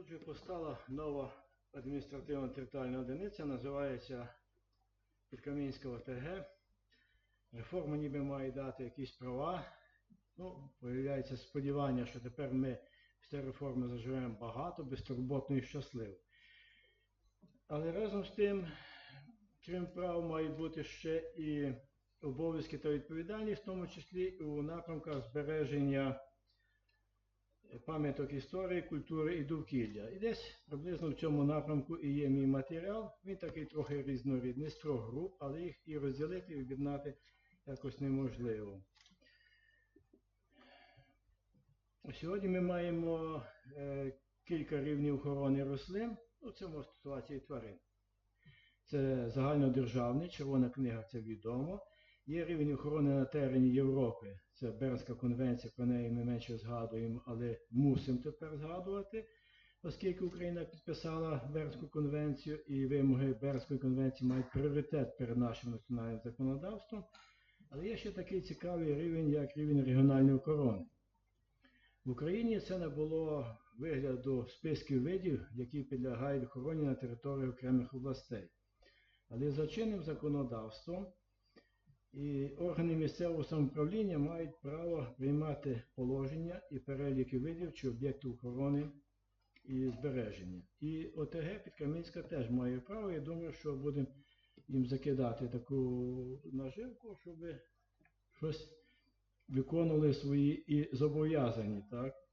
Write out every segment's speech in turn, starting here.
Отже, постала нова адміністративна територіальна одиниця, називається Підкам'янська ОТГ. Реформа ніби має дати якісь права. Ну, появляється сподівання, що тепер ми після реформи заживемо багато, безтурботно і щасливо. Але разом з тим, крім прав, мають бути ще і обов'язки та відповідальність, в тому числі у напрямках збереження пам'яток історії, культури і довкілля. І десь приблизно в цьому напрямку і є мій матеріал. Він такий трохи різнорідний, з трьох груп, але їх і розділити, і об'єднати якось неможливо. Сьогодні ми маємо е, кілька рівнів охорони рослин, ну це може і тварин. Це загальнодержавний, червона книга це відомо. Є рівень охорони на терені Європи. Це Бернська конвенція, про неї ми менше згадуємо, але мусимо тепер згадувати, оскільки Україна підписала Бернську конвенцію і вимоги Бернської конвенції мають пріоритет перед нашим національним законодавством. Але є ще такий цікавий рівень, як рівень регіональної охорони. В Україні це не було вигляду списків видів, які підлягають охороні на території окремих областей. Але за чинним законодавством і органи місцевого самоуправління мають право приймати положення і переліки видів чи об'єктів охорони і збереження. І ОТГ Підкам'янська теж має право. Я думаю, що будемо їм закидати таку наживку, щоб щось виконували свої і зобов'язані. Так?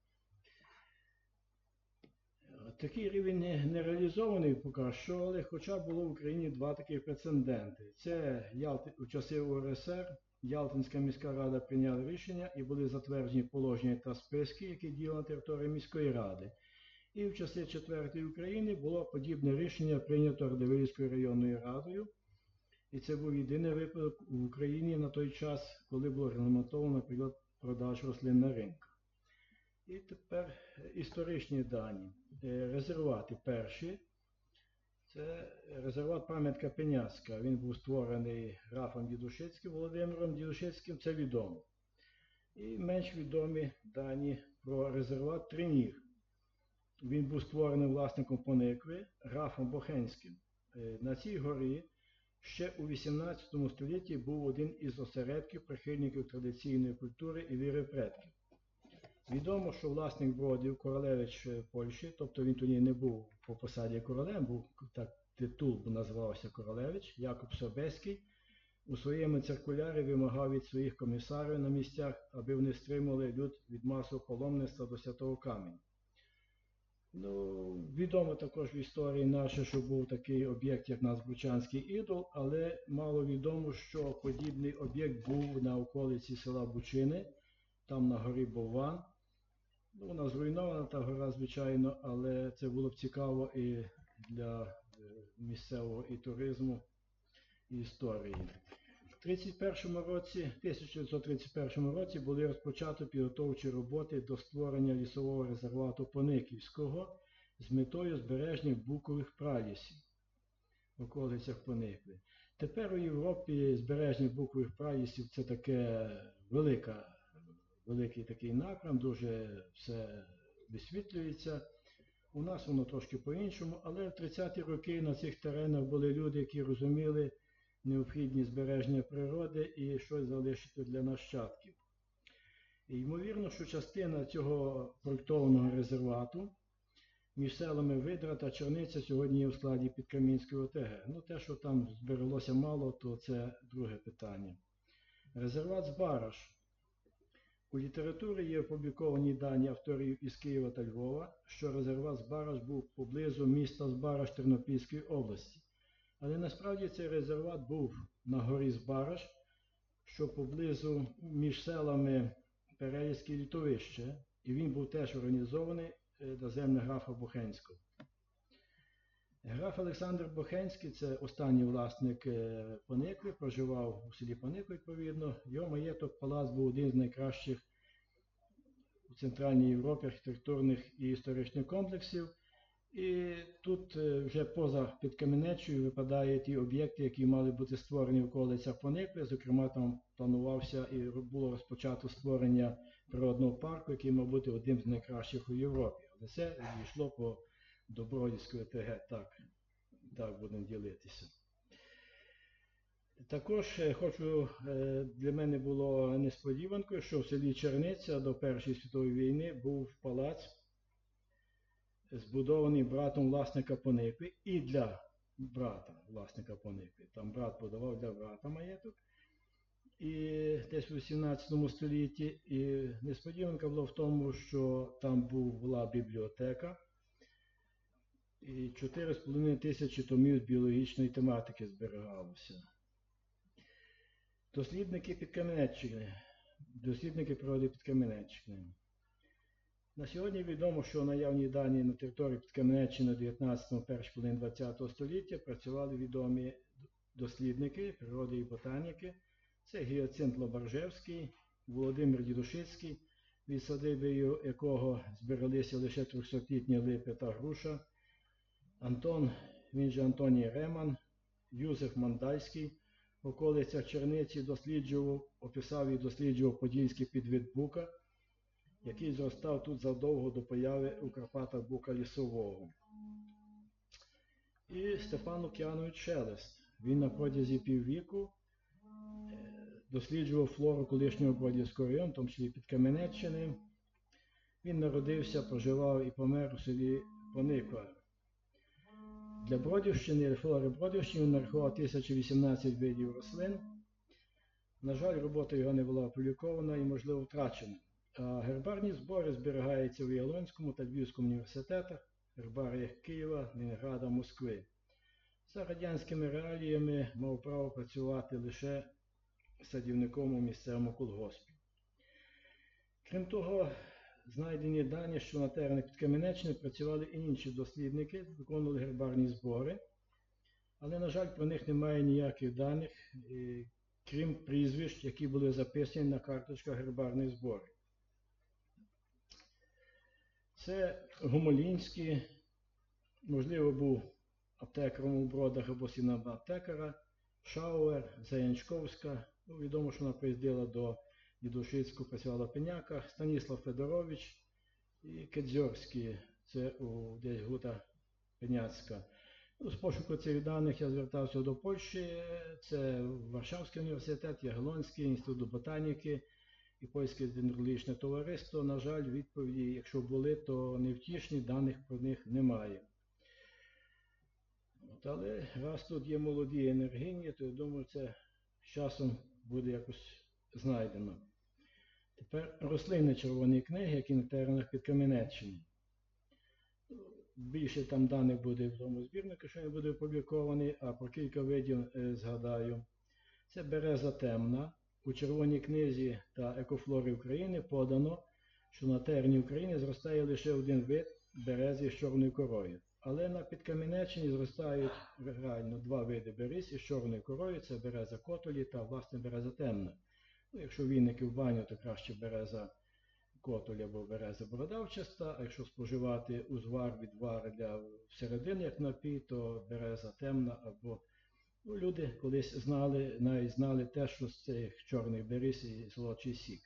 Такий рівень не, реалізований поки що, але хоча було в Україні два такі прецеденти. Це Ялти, у часи УРСР Ялтинська міська рада прийняла рішення і були затверджені положення та списки, які діяли на території міської ради. І в часи Четвертої України було подібне рішення прийнято Радивилівською районною радою. І це був єдиний випадок в Україні на той час, коли було регламентовано наприклад, продаж рослин на ринку. І тепер історичні дані. Е, Резервати перші. Це резерват пам'ятка Пеняцька. Він був створений графом Дідушицьким, Володимиром Дідушицьким, це відомо. І менш відомі дані про резерват Триніг. Він був створений власником Поникви, графом Бохенським. Е, На цій горі ще у 18 столітті був один із осередків прихильників традиційної культури і віри предків. Відомо, що власник бродів Королевич е, Польщі, тобто він тоді не був по посаді королем, був так титул називався Королевич, Якоб Собеський, у своєму циркулярі вимагав від своїх комісарів на місцях, аби вони стримували люд від масового паломництва до святого каменю. Ну, відомо також в історії наше, що був такий об'єкт, як Назбучанський ідол, але мало відомо, що подібний об'єкт був на околиці села Бучини, там на горі Бовван. Ну, вона зруйнована та гора, звичайно, але це було б цікаво і для е, місцевого і туризму, і історії. В 31 році, 1931 році були розпочаті підготовчі роботи до створення лісового резервату Пониківського з метою збереження букових пралісів в околицях Поникви. Тепер у Європі збереження букових пралісів це таке велика великий такий напрям, дуже все висвітлюється. У нас воно трошки по-іншому, але в 30-ті роки на цих теренах були люди, які розуміли необхідність збереження природи і щось залишити для нащадків. І ймовірно, що частина цього проєктованого резервату між селами Видра та Черниця сьогодні є в складі Підкам'янської ОТГ. Ну, те, що там збереглося мало, то це друге питання. Резерват Збараш. У літературі є опубліковані дані авторів із Києва та Львова, що резерват Збараж був поблизу міста Збараж Тернопільської області. Але насправді цей резерват був на горі Збараж, що поблизу між селами Переїзьке Літовище, і він був теж організований е, на землях графа Бохенського. Граф Олександр Бохенський, це останній власник е, Поникви, проживав у селі Поникви, відповідно. Його маєток палац був один з найкращих у Центральній Європі архітектурних і історичних комплексів. І тут е, вже поза підкам'янечою випадають ті об'єкти, які мали бути створені в околицях Поникви. Зокрема, там планувався і було розпочато створення природного парку, який мав бути одним з найкращих у Європі. Але це йшло по Добродівської ТГ, так, так будемо ділитися. Також е, хочу, е, для мене було несподіванкою, що в селі Черниця до Першої світової війни був палац, збудований братом власника Поникви і для брата власника Поникви. Там брат подавав для брата маєток. І десь у 18 столітті. І несподіванка була в тому, що там була бібліотека і 4,5 тисячі томів біологічної тематики зберігалося. Дослідники Підкаменеччини. Дослідники природи Підкаменеччини. На сьогодні відомо, що наявні дані на території Підкаменеччини 19 першої половини 20 століття працювали відомі дослідники природи і ботаніки. Це Гіоцинт Лобаржевський, Володимир Дідушицький, від садиби якого збералися лише 300-літні липи та груша, Антон, він же Антоній Реман, Юзеф Мандальський, в околицях Черниці досліджував, описав і досліджував подільський підвид бука, який зростав тут задовго до появи у Карпатах бука лісового. І Степан Лук'янович Шелест. Він на протязі піввіку е, досліджував флору колишнього Бродівського району, в тому числі під Кам'янеччини. Він народився, проживав і помер у селі Пониква. Для Бродівщини, флори Бродівщини нарахував 1018 видів рослин. На жаль, робота його не була опублікована і, можливо, втрачена. А гербарні збори зберігаються в Ялонському та Львівському університетах, гербаріях Києва, Ленінграда, Москви. За радянськими реаліями мав право працювати лише садівником у місцевому колгоспі. Крім того, знайдені дані, що на теренах Підкам'янеччини працювали і інші дослідники, виконували гербарні збори, але, на жаль, про них немає ніяких даних, крім прізвищ, які були записані на карточках гербарних зборів. Це Гомолінський, можливо, був аптекаром у бродах або сіном аптекара, Шауер, Заянчковська. Ну, відомо, що вона приїздила до Дідушицького, працювала в Пеняках, Станіслав Федорович і Кедзьорський, це у десь Гута Пеняцька. Ну, з пошуку цих даних я звертався до Польщі, це Варшавський університет, Ягелонський інститут ботаніки і Польське дендрологічне товариство. На жаль, відповіді, якщо були, то невтішні, даних про них немає. От, але раз тут є молоді енергійні, то я думаю, це з часом буде якось знайдено. Тепер рослини червоної книги, які на теренах під Кам'янеччини. Більше там даних буде в тому збірнику, що він буде опублікований, а про кілька видів е, згадаю. Це береза темна. У червоній книзі та екофлори України подано, що на терені України зростає лише один вид берези з чорною корою. Але на Підкам'янеччині зростають реально два види берез із чорною корою це береза котолі та власне береза темна. Ну, якщо вінники в баню, то краще береза котолі або береза бородавчаста, а якщо споживати узвар, відвар для всередини, як напій, то береза темна або ну, люди колись знали, навіть знали те, що з цих чорних беріз і солодший сік.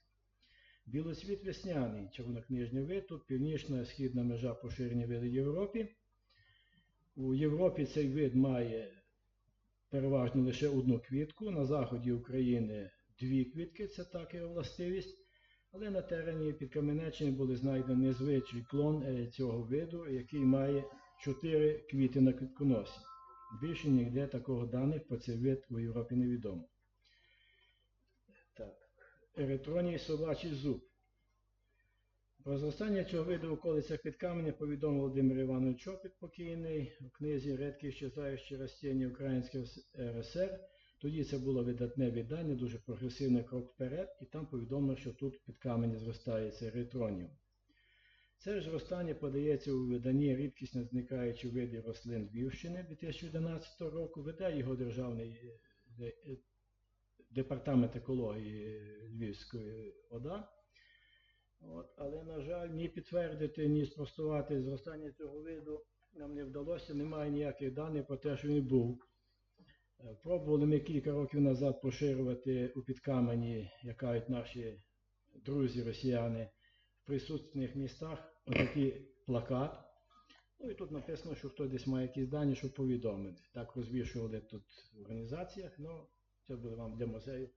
Білоцвіт весняний, червонокнижний вид, тут північна східна межа поширення види Європі. У Європі цей вид має переважно лише одну квітку, на заході України дві квітки, це так його властивість. Але на терені під Кам'янеччини були знайдені незвичний клон е, цього виду, який має чотири квіти на квітконосі. Більше ніде такого даних про цей вид у Європі не відомо. Так. Еритроній собачий зуб. Про зростання цього виду в околицях під каменя повідомив Володимир Іванович Чопіт покійний у книзі Редкі щезаючі растіння Українського РСР. Тоді це було видатне видання, дуже прогресивний крок вперед, і там повідомлено, що тут під камені зростає цей еритронів. Це ж зростання подається у виданні рідкісно зникаючі види рослин Львівщини 2011 року, веде його Державний е, е, департамент екології Львівської ОДА. От, але, на жаль, ні підтвердити, ні спростувати зростання цього виду нам не вдалося, немає ніяких даних про те, що він був. Е, Пробували ми кілька років назад поширювати у підкамені, як кажуть наші друзі росіяни, в присутніх містах отакий плакат. Ну і тут написано, що хто десь має якісь дані, щоб повідомити. Так розвішували тут в організаціях, ну це буде вам для музею.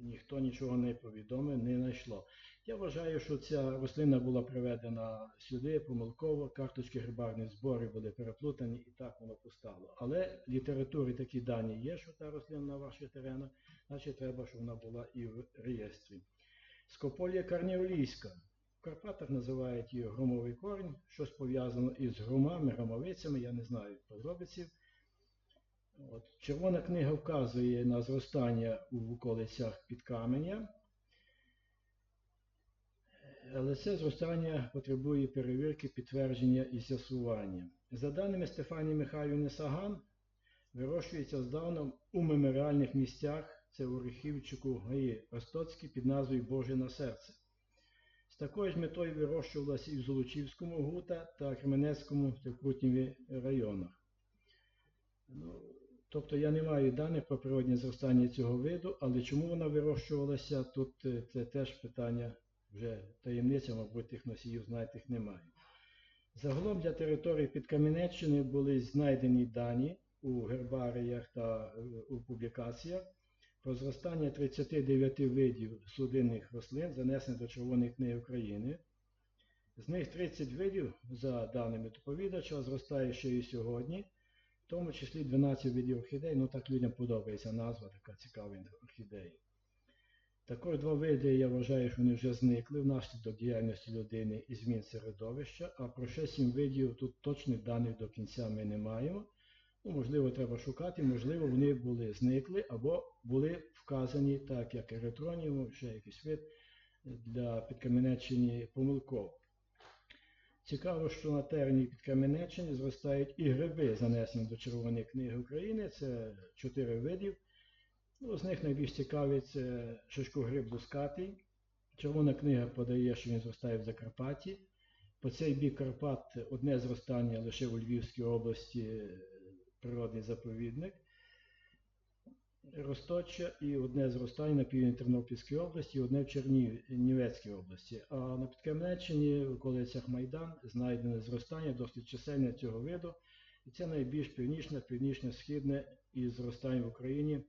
Ніхто нічого не повідомив, не знайшло. Я вважаю, що ця рослина була приведена сюди помилково, карточки грибарних зборів були переплутані і так воно постало. Але в літературі такі дані є, що та рослина на ваших теренах, значить треба, щоб вона була і в реєстрі. Скополія карніолійська. В Карпатах називають її громовий корінь, щось пов'язано із громами, громовицями, я не знаю подробиці. От. Червона книга вказує на зростання у околицях підкаменя, але це зростання потребує перевірки, підтвердження і з'ясування. За даними Стефанії Михайлівни Саган, вирощується здавна у меморіальних місцях, це у Рихівчику Гаї Ростоцькій під назвою Боже на серце. З такою ж метою вирощувалася і в Золочівському гута та Кременецькому та Крутнєві районах. Ну, тобто я не маю даних про природне зростання цього виду, але чому вона вирощувалася, тут е, це теж питання вже таємниця, мабуть, тих носіїв знайтих немає. Загалом для території Підкам'янеччини були знайдені дані у гербаріях та е, у публікаціях про зростання 39 видів судинних рослин, занесених до Червоної книги України. З них 30 видів, за даними доповідача, зростає ще і сьогодні, в тому числі 12 видів орхідей, ну так людям подобається назва, така цікава орхідеї. Також два види, я вважаю, що вони вже зникли внаслідок діяльності людини і змін середовища, а про ще 7 видів тут точних даних до кінця ми не маємо. Ну, можливо, треба шукати, можливо, вони були зникли або були вказані, так як еритроніум, ще якийсь вид для Підкам'янеччини помилково. Цікаво, що на терені Підкам'янеччини зростають і гриби, занесені до Червоної книги України. Це чотири видів. Ну, з них найбільш цікавий це шишкогриб лускатий. Червона книга подає, що він зростає в Закарпатті. По цей бік Карпат одне зростання лише у Львівській області природний заповідник. Росточа і одне зростання на півдні Тернопільській області, і одне в Чернівецькій області. А на Підкам'янеччині, в околицях Майдан, знайдене зростання досить чисельне цього виду. І це найбільш північне, північно-східне із зростань в Україні.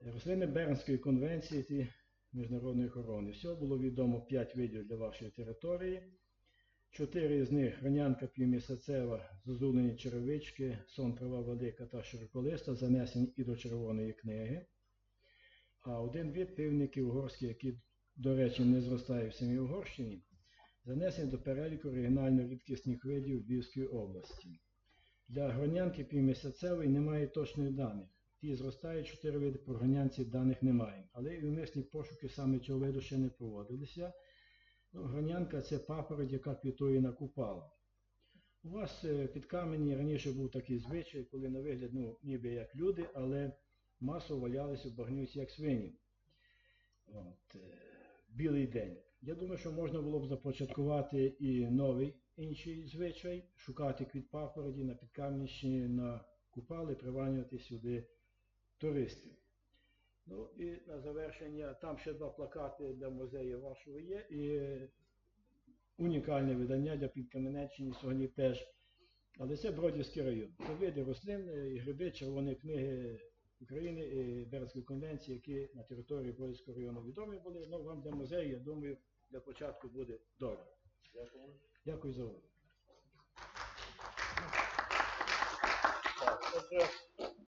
Рослини Бернської конвенції міжнародної охорони. Всього було відомо 5 видів для вашої території. Чотири з них гранянка півмісяцева, зозулені черевички, сон трава велика та широколиста, занесені і до Червоної книги. А один від пивників угорський, який, до речі, не зростає в самій Угорщині, занесений до переліку оригінально рідкісних видів Львівської області. Для гронянки півмісяцевої немає точних даних. Ті зростають чотири види по гронянці даних немає. Але і умисні пошуки саме цього виду ще не проводилися. Ну, це папороть, яка квітує на купалу. У вас е, під камені раніше був такий звичай, коли на вигляд, ну, ніби як люди, але масово валялися в багнюці як свині. От, е, білий день. Я думаю, що можна було б започаткувати і новий інший звичай, шукати квіт папороті на підкам'янщині, на купали, приванювати сюди туристів. Ну і на завершення, там ще два плакати для музею вашого є, і унікальне видання для Підкаменеччини сьогодні теж. Але це Бродівський район. Це види рослин і гриби Червоної книги України і Бердської конвенції, які на території Бродівського району відомі були. Ну, вам для музею, я думаю, для початку буде добре. Дякую за увагу.